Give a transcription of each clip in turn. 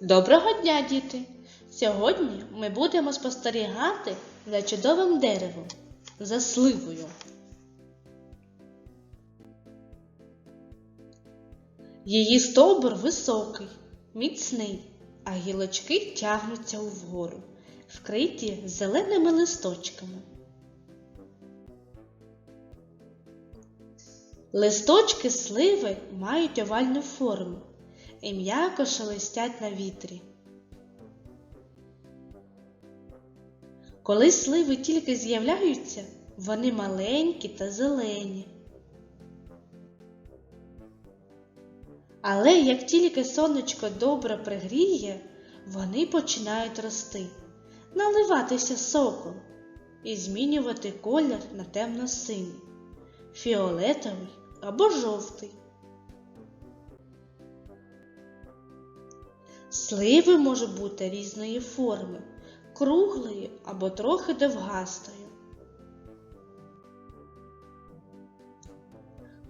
Доброго дня, діти! Сьогодні ми будемо спостерігати за чудовим деревом, за сливою. Її стовбур високий, міцний, а гілочки тягнуться вгору, вкриті зеленими листочками. Листочки сливи мають овальну форму і м'яко шелестять на вітрі. Коли сливи тільки з'являються, вони маленькі та зелені. Але як тільки сонечко добре пригріє, вони починають рости, наливатися соком і змінювати колір на темно-синій, фіолетовий або жовтий. Сливи можуть бути різної форми, круглої або трохи довгастої.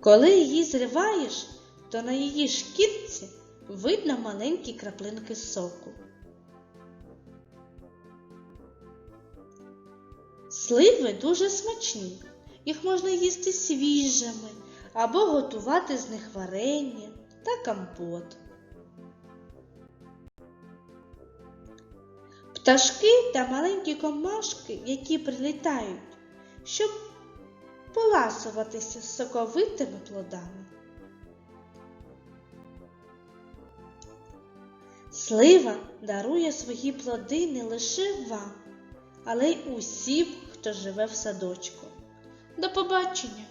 Коли її зриваєш, то на її шкірці видно маленькі краплинки соку. Сливи дуже смачні, їх можна їсти свіжими або готувати з них варення та компот. Пташки та маленькі комашки, які прилітають, щоб поласуватися соковитими плодами. Слива дарує свої плоди не лише вам, але й усім, хто живе в садочку. До побачення!